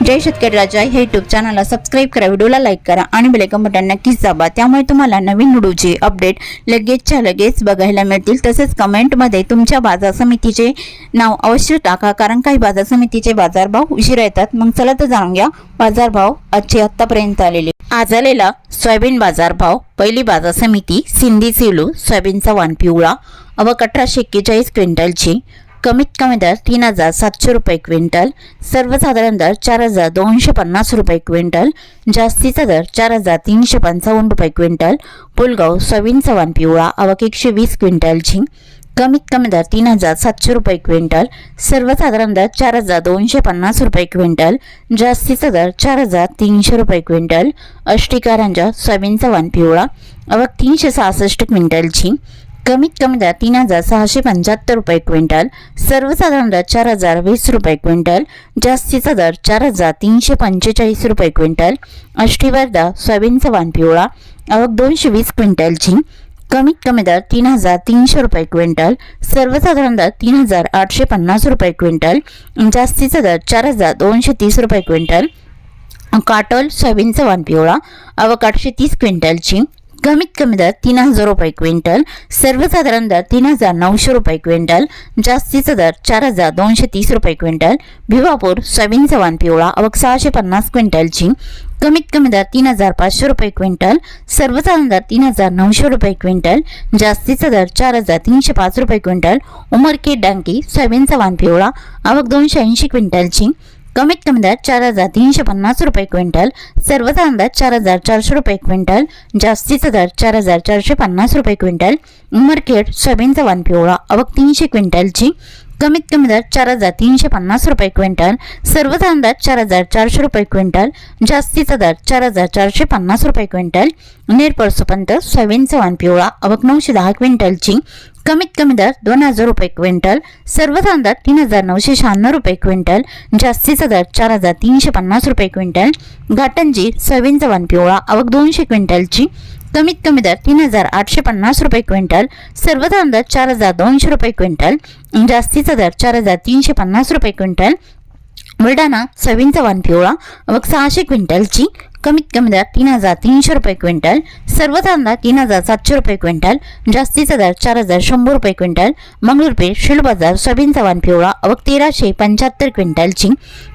जय शेतकरी राजा हे युट्यूब चॅनलला सबस्क्राईब करा व्हिडिओला लाईक करा आणि बेलेकन बटन नक्कीच दाबा. त्यामुळे तुम्हाला नवीन व्हिडिओचे अपडेट लगेचच्या लगेच बघायला मिळतील. तसेच कमेंटमध्ये तुमच्या बाजार समितीचे नाव अवश्य टाका कारण काही बाजार समितीचे बाजारभाव उशिरा येतात. मग चला तर जाणून घ्या बाजारभाव आजचे आत्तापर्यंत आलेले. आज आलेला सोयाबीन बाजारभाव पहिली बाजार समिती सिंधी सेलू सोयाबीनचा वाण पिवळा अवक अठराशे एक्केचाळीस क्विंटलची कमीत कमी दर तीन हजार सातशे रुपये क्विंटल सर्वसाधारण दर चार हजार दोनशे पन्नास रुपये क्विंटल जास्तीचा दर चार हजार तीनशे पंचावन्न रुपये क्विंटल पुलगाव सवीन चव्हाण पिवळा आवक एकशे वीस क्विंटल झिंग. कमीत कमी दर तीन हजार सातशे रुपये क्विंटल सर्वसाधारण दर चार हजार दोनशे पन्नास रुपये क्विंटल जास्तीचा दर चार हजार तीनशे रुपये क्विंटल अष्टिकारांच्या सोयाबीनचा चव्हाण पिवळा आवक तीनशे सहासष्ट क्विंटल क्विंटलची कमीत कमी दर तीन हजार सहाशे पंच्याहत्तर रुपये क्विंटल सर्वसाधारण दर चार हजार वीस रुपये क्विंटल जास्तीचा दर चार हजार तीनशे पंचेचाळीस रुपये क्विंटल अष्टीवर्धा सोयाबीनचा वाण पिवळा आवक दोनशे वीस क्विंटलची कमीत कमी दर तीन हजार तीनशे रुपये क्विंटल सर्वसाधारण दर तीन हजार आठशे पन्नास रुपये क्विंटल जास्तीचा दर चार हजार दोनशे तीस रुपये क्विंटल काटोल सोयाबीनचा वाण पिवळा आवक आठशे तीस क्विंटलची कमीत कमी दर तीन हजार रुपये क्विंटल सर्वसाधारण दर तीन हजार नऊशे रुपये क्विंटल जास्तीचा दर चार हजार दोनशे तीस रुपये क्विंटल भिवापूर सोयाबीन चव्हाण पिवळा अवघ सहाशे पन्नास क्विंटलची कमीत कमी दर तीन हजार पाचशे रुपये क्विंटल सर्वसाधारण दर तीन हजार नऊशे रुपये क्विंटल जास्तीचा दर चार हजार तीनशे पाच रुपये क्विंटल उमरखेड डांकी सोयाबीन चव्हाण पिवळा आवक दोनशे ऐंशी क्विंटलची कमीत कमी दर चार हजार तीनशे पन्नास रुपये क्विंटल सर्वसाधारण दर चार हजार चारशे रुपये क्विंटल जास्तीचा दर चार हजार चारशे पन्नास रुपये क्विंटल उमरखेड सोयाबीनचा वाण पिवळा अवक तीनशे क्विंटलची कमीत कमी दर चार हजार तीनशे पन्नास रुपये क्विंटल सर्वसाधारण दर चार हजार चारशे रुपये क्विंटल जास्तीचा दर चार हजार चारशे पन्नास रुपये क्विंटल नेरपरसोपंत सोयाबीनचा वाण पिवळा अवक नऊशे दहा क्विंटलची कमीत कमी दर दोन हजार रुपये क्विंटल सर्वसाधारण दर तीन हजार नऊशे शहाण्णव रुपये क्विंटल जास्तीचा दर चार हजार तीनशे पन्नास रुपये क्विंटल घाटंजी सोयाबीनचा वाण पिवळा अवक दोनशे क्विंटलची कमीत कमी दर तीन हजार आठशे पन्नास रुपये क्विंटल सर्वसाधारण दर चार हजार दोनशे रुपये क्विंटल जास्तीचा दर चार हजार तीनशे पन्नास रुपये क्विंटल बुलढाणा सोयाबीनचा वाण पिवळा अवक सहाशे क्विंटलची कमीत कमी दर तीन हजार तीनशे रुपये क्विंटल सर्वसाधारण दर तीन हजार सातशे रुपये क्विंटल जास्तीचा दर चार हजार शंभर रुपये क्विंटल मंगळूरपेठ शिळ बाजार सोयाबीनचा वाण पिवळा अवघ तेराशे पंच्याहत्तर क्विंटलची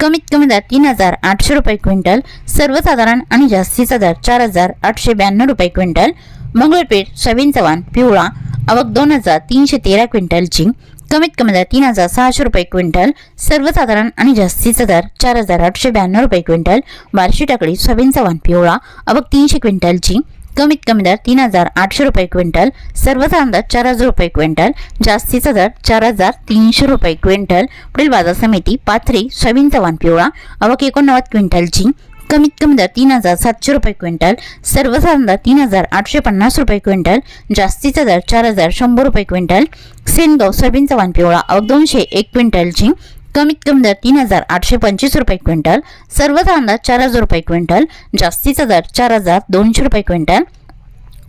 कमीत कमी दर तीन हजार आठशे रुपये क्विंटल सर्वसाधारण आणि जास्तीचा दर चार हजार आठशे ब्याण्णव रुपये क्विंटल मंगळूरपेठ सोयाबीनचा वाण पिवळा अवक दोन हजार तीनशे तेरा क्विंटलची कमीत कमी दर तीन हजार सहाशे रुपये क्विंटल सर्वसाधारण आणि जास्तीचा दर चार हजार आठशे ब्याण्णव रुपये क्विंटल बारशी टाकळी सोयाबीनचा वाण पिवळा अबक तीनशे क्विंटलची कमीत कमी दर तीन हजार आठशे रुपये क्विंटल सर्वसाधारण दर चार हजार रुपये क्विंटल जास्तीचा दर चार हजार तीनशे रुपये क्विंटल पुढील बाजार समिती पाथरी सोयाबीनचा वाण पिवळा अवक एकोणनव्वद क्विंटलची कमीत कमी दर तीन हजार सातशे रुपये क्विंटल सर्वसाधारण दर तीन हजार आठशे पन्नास रुपये क्विंटल जास्तीचा दर चार हजार शंभर रुपये क्विंटल सेनगाव सोयाबीनचा वाण पिवळा अवक दोनशे एक क्विंटलची कमीत कमी दर तीन हजार आठशे पंचवीस रुपये क्विंटल सर्वसाधारण दर चार हजार रुपये क्विंटल जास्तीचा दर चार हजार दोनशे रुपये क्विंटल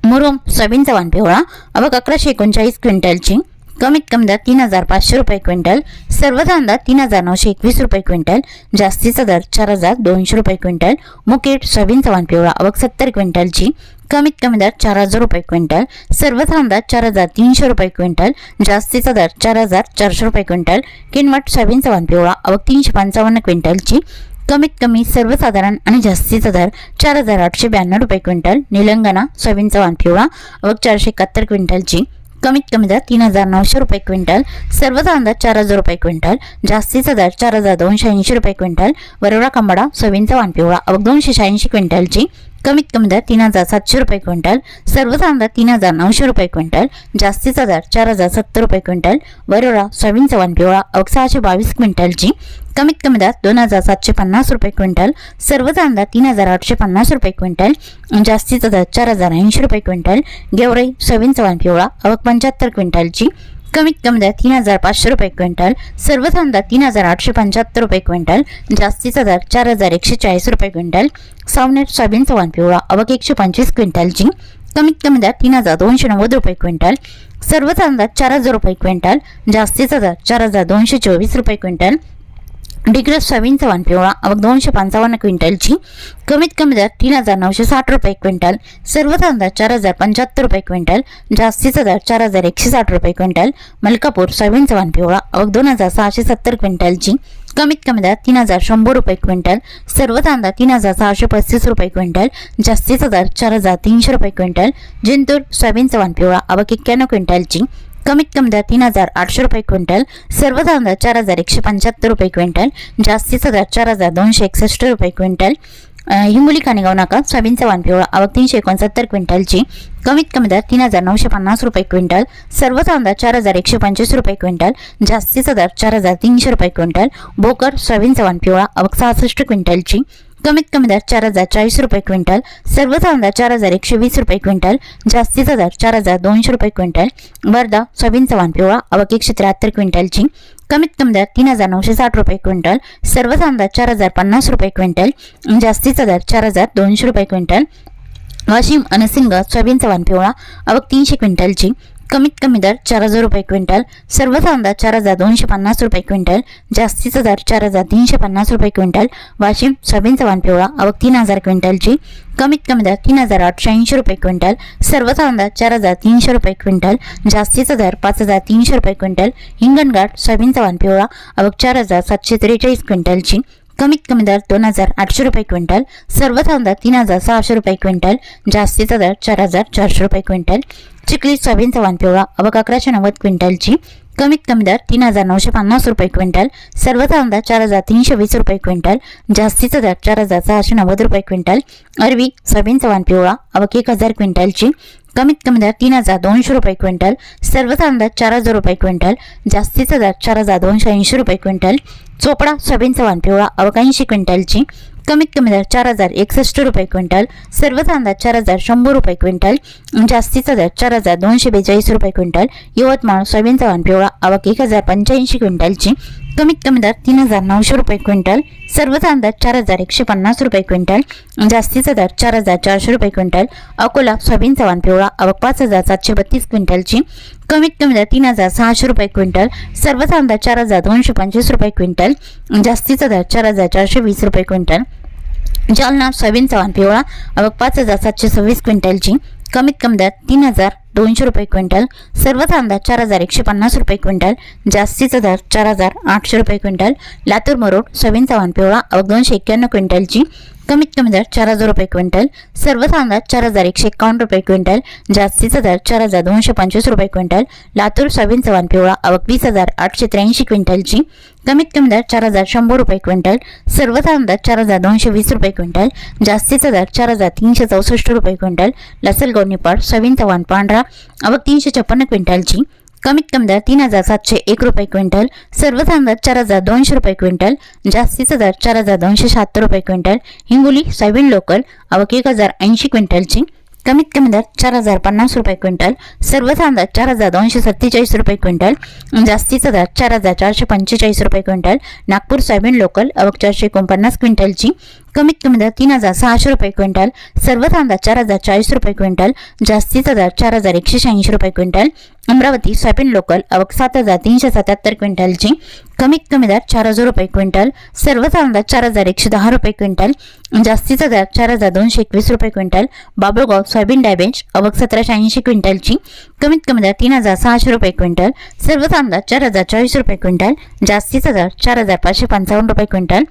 मुरुम सोयाबीनचा वाण पिवळा अवघ अकराशे एकोणचाळीस क्विंटलची कमीत कमी दर तीन हजार पाचशे रुपये क्विंटल सर्व दर तीन हजार नऊशे एकवीस रुपये क्विंटल जास्तीचा दर चार हजार दोनशे रुपये क्विंटल मुकेट सोयाबीन वाण पिवळा अवक सत्तर क्विंटलची कमीत कमी दर चार हजार रुपये क्विंटल सर्व दर चार हजार तीनशे रुपये क्विंटल जास्तीचा दर चार हजार चारशे रुपये क्विंटल किनवट सोयाबीन वाण पिवळा अवक तीनशे पंचावन्न क्विंटलची कमीत कमी सर्वसाधारण आणि जास्तीचा दर चार हजार आठशे ब्याण्णव रुपये क्विंटल निलंगणा सोयाबीनचा वाण पिवळा अवक चारशे एकाहत्तर क्विंटलची कमीत कमी दर तीन हजार नऊशे रुपये क्विंटल सर्वचा अंदाज चार हजार रुपये क्विंटल जास्तीचा दर चार हजार दोनशे ऐंशी रुपये क्विंटल वरोडा कंबडा सोयाबीनचा वाण पिवळा दोनशे शहाऐंशी क्विंटलची कमीत कमी दर तीन हजार सातशे रुपये क्विंटल सर्वसाधारण दर तीन हजार नऊशे रुपये क्विंटल जास्तीचा दर चार हजार सत्तर रुपये क्विंटल वरोरा सोयाबीनचा वाण पिवळा अवक सहाशे बावीस क्विंटलची कमीत कमी दर दोन हजार सातशे पन्नास रुपये क्विंटल सर्वसाधारण दर तीन हजार आठशे पन्नास रुपये क्विंटल जास्तीचा दर चार हजार ऐंशी रुपये क्विंटल गेवराई सोयाबीनचा वाण पिवळा अवक पंच्याहत्तर क्विंटलची कमीत कमी दर तीन हजार पाचशे रुपये क्विंटल सर्वसाधारण दर तीन हजार आठशे पंच्याहत्तर रुपये क्विंटल जास्तीचा दर चार हजार एकशे चाळीस रुपये क्विंटल सावनेट सोयाबीन चव्हाण पिवळा अवघ एकशे पंचवीस क्विंटलची कमीत कमी दर तीन हजार दोनशे नव्वद रुपये क्विंटल सर्वसाधारण दर चार हजार रुपये क्विंटल जास्तीचा दर चार हजार दोनशे चोवीस रुपये क्विंटल डिग्रस सोयाबीनचा पिवळा अवघ दोनशे पंचावन्न क्विंटलची कमीत कमी दर तीन हजार नऊशे साठ रुपये क्विंटल. सर्वसाधारण दर चार हजार पंच्याहत्तर रुपये क्विंटल. जास्तीचा दर चार हजार एकशे साठ रुपये क्विंटल. मलकापूर सोयाबीनचा वाण पिवळा अवघ दोन हजार सहाशे सत्तर क्विंटलची कमीत कमी दर तीन हजार शंभर रुपये क्विंटल. सर्व तांदा तीन हजार सहाशे पस्तीस रुपये क्विंटल. जास्तीचा दर चार हजार तीनशे रुपये क्विंटल. जिंतूर सोयाबीनचा वाण पिवळा अवघ एक्क्याण्णव क्विंटलची कमीत कमी दर तीन हजार आठशे रुपये क्विंटल सर्वसाधारण दर चार हजार एकशे पंच्याहत्तर रुपये क्विंटल जास्तीचा दर चार हजार दोनशे एकसष्ट रुपये क्विंटल. हिंगोली कानेगाव नाका? सोयाबीनचा वाण पिवळा आवक तीनशे एकोणसत्तर क्विंटलची. कमीत कमी दर तीन हजार नऊशे पन्नास रुपये क्विंटल सर्वसाधारण दर चार हजार एकशे पंचवीस रुपये क्विंटल जास्तीचा दर चार हजार तीनशे रुपये क्विंटल. भोकर सोयाबीनचा वाण पिवळा आवक सहासष्ट क्विंटलची. कमीत कमी दर चार हजार चाळीस रुपये क्विंटल सर्वसाधारण दर चार हजार एकशे वीस रुपये क्विंटल जास्तीचा दर चार हजार दोनशे रुपये क्विंटल वर्धा सोयाबीन चव्हाण पिवळा अवक एकशे त्र्याहत्तर क्विंटलची कमीत कमी दर तीन हजार नऊशे साठ रुपये क्विंटल सर्वसाधारण दर चार हजार पन्नास रुपये क्विंटल जास्तीचा दर चार हजार दोनशे रुपये क्विंटल वाशिम अनसिंग सिंग सोयाबीन चव्हाण पिवळा अवक तीनशे क्विंटलची कमीत कमी दर चार हजार रुपये क्विंटल सर्वसाधारण अंदाज चार हजार दोनशे पन्नास रुपये क्विंटल जास्तीचा दर चार हजार तीनशे पन्नास रुपये क्विंटल वाशिम सोयाबीन चव्हाण पिवळा अवक तीन हजार क्विंटलची कमीत कमी दर तीन हजार आठशे ऐंशी रुपये क्विंटल सर्वसाधारण अंदाज चार हजार तीनशे रुपये क्विंटल जास्तीचा दर पाच हजार तीनशे रुपये क्विंटल हिंगणघाट सोयाबीन चव्हाण पिवळा अवक चार हजार सातशे त्रेचाळीस क्विंटलची कमीत कमी दर दोन हजार आठशे रुपये क्विंटल सर्वसाधारण दर तीन हजार सहाशे रुपये क्विंटल जास्तीचा दर चार हजार चारशे रुपये क्विंटल. चिखली सोयाबीनचा चव्हाण पिवळा अवक अकराशे नव्वद क्विंटलची कमीत कमी दर तीन हजार नऊशे पन्नास रुपये क्विंटल. सर्वसाधारण दर चार हजार तीनशे वीस रुपये क्विंटल. जास्तीचा दर चार हजार सहाशे नव्वद रुपये क्विंटल. अरवी सोयाबीनचा चव्हाण पिवळा अवक एक हजार क्विंटलची कमीत कमी दर तीन हजार दोनशे रुपये क्विंटल. सर्वसाधारण दर चार हजार रुपये क्विंटल. जास्तीचा दर चार हजार दोनशे ऐंशी रुपये क्विंटल. चोपडा सोयाबीन चव्हाण पिवळा अवकाऐंशी क्विंटलची कमीत कमी दर चार हजार एकसष्ट रुपये क्विंटल सर्व दर चार हजार शंभर रुपये क्विंटल जास्तीचा दर चार हजार दोनशे बेचाळीस रुपये क्विंटल यवतमाळ सोयाबीन चव्हाण पिवळा आवक एक हजार पंच्याऐंशी क्विंटलची कमीत कमी दर तीन हजार नऊशे रुपये क्विंटल सर्वसाधारण दर चार हजार एकशे पन्नास रुपये क्विंटल जास्तीचा दर चार हजार चारशे रुपये क्विंटल अकोला सोयाबीन चव्हाण पिवळा आवक पाच हजार सातशे बत्तीस क्विंटलची कमीत कमी दर तीन हजार सहाशे रुपये क्विंटल सर्वसाधारण दर चार हजार दोनशे पंचवीस रुपये क्विंटल जास्तीचा दर चार हजार चारशे वीस रुपये क्विंटल. जालना सोयाबीन चव्हाण पिवळा अवक पाच हजार सातशे सव्वीस क्विंटलची कमीत कमी दर तीन हजार दोनशे रुपये क्विंटल सर्व कांदा चार हजार एकशे पन्नास रुपये क्विंटल जास्तीचा दर चार हजार आठशे रुपये क्विंटल लातूर मरोड सोयाबीन चव्हाण पिवळा अवक दोनशे एक्क्याण्णव क्विंटलची कमीत कमी दर चार हजार रुपये क्विंटल सर्व कांदा चार हजार एकशे एकावन्न रुपये क्विंटल जास्तीचा दर चार हजार दोनशे पंचवीस रुपये क्विंटल लातूर सोयाबीन चव्हाण पिवळा अवक वीस हजार आठशे त्र्याऐंशी क्विंटलची कमीत कमी दर चार हजार शंभर रुपये क्विंटल सर्वसाधारण दर चार हजार दोनशे वीस रुपये क्विंटल जास्तीचा दर चार हजार तीनशे चौसष्ट रुपये क्विंटल लसल निपाड सवीन चव्हाण पांढरा अवक तीनशे छप्पन्न क्विंटलची कमीत कमी दर तीन हजार सातशे एक रुपये क्विंटल सर्वसाधारण दर चार हजार दोनशे रुपये क्विंटल जास्तीचा दर चार हजार दोनशे शहात्तर रुपये क्विंटल हिंगोली सोयाबीन लोकल अवक एक हजार ऐंशी क्विंटलची कमीत कमी दर चार हजार पन्नास रुपये क्विंटल सर्व दर चार हजार दोनशे सत्तेचाळीस रुपये क्विंटल जास्तीचा दर चार हजार चारशे पंचेचाळीस रुपये क्विंटल नागपूर सोयाबीन लोकल अवक चारशे एकोणपन्नास क्विंटलची कमीत कमी दर तीन हजार सहाशे रुपये क्विंटल सर्व दर चार हजार चाळीस रुपये क्विंटल जास्तीचा दर चार हजार एकशे शहाऐंशी रुपये क्विंटल अमरावती सोयाबीन लोकल अवक सात हजार तीनशे सत्याहत्तर क्विंटलची कमीत कमी दर चार हजार रुपये क्विंटल सर्व दर चार हजार एकशे दहा रुपये क्विंटल जास्तीचा दर चार हजार दोनशे एकवीस रुपये क्विंटल बाबुळगाव सोयाबीन डायबेंज अवक सतराशे ऐंशी क्विंटलची कमीत कमी दर तीन हजार सहाशे रुपये क्विंटल सर्व दर चार हजार चाळीस रुपये क्विंटल जास्तीचा दर चार हजार पाचशे पंचावन्न रुपये क्विंटल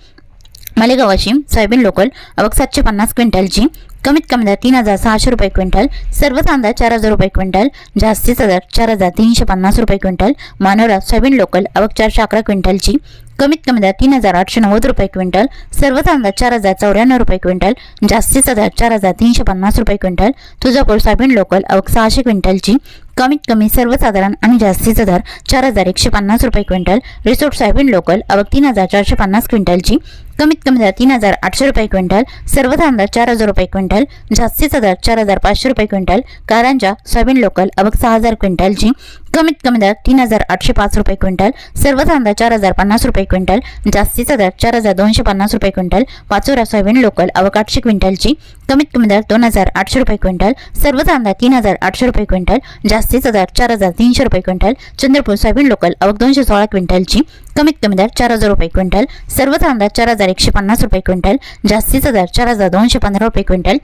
मालेगावाची सोयाबीन लोकल अवक सातशे पन्नास क्विंटलची. कमीत कमी दर तीन हजार सहाशे रुपये क्विंटल. सर्व सर्वसाधारण चार हजार रुपये क्विंटल. जास्तीचा दर चार हजार तीनशे पन्नास रुपये क्विंटल. मानोरा सोयाबीन लोकल अवक चारशे अकरा क्विंटलची. कमीत कमी दर तीन हजार आठशे नव्वद रुपये क्विंटल. सर्व दर चार हजार चौऱ्याण्णव रुपये क्विंटल. जास्तीचा दर चार हजार तीनशे पन्नास रुपये क्विंटल. तुळजापूर सोयाबीन लोकल अवक सहाशे क्विंटलची. कमीत कमी सर्वसाधारण आणि जास्तीचा दर चार हजार एकशे पन्नास रुपये क्विंटल. रिसोर्ट सोयाबीन लोकल अवक तीन हजार चारशे पन्नास क्विंटलची. कमीत कमी दर तीन हजार आठशे रुपये क्विंटल सर्व दर चार हजार रुपये क्विंटल जास्तीचा दर चार हजार पाचशे रुपये क्विंटल कारंजा सोयाबीन लोकल अबक सहा हजार क्विंटलची कमीत कमी दर तीन हजार आठशे पाच रुपये क्विंटल सर्व दर चार हजार पन्नास रुपये क्विंटल जास्तीचा दर चार हजार दोनशे पन्नास रुपये क्विंटल पाचोरा सोयाबीन लोकल अवक आठशे क्विंटलची कमीत कमी दर दोन हजार आठशे रुपये क्विंटल सर्व दर तीन हजार आठशे रुपये क्विंटल जास्तीचा दर चार हजार तीनशे रुपये क्विंटल चंद्रपूर सोयाबीन लोकल अवक दोनशे सोळा क्विंटलची कमीत कमी दर चार हजार रुपये क्विंटल सर्व दर चार हजार एकशे पन्नास रुपये क्विंटल जास्तीचा दर चार हजार दोनशे पंधरा रुपये क्विंटल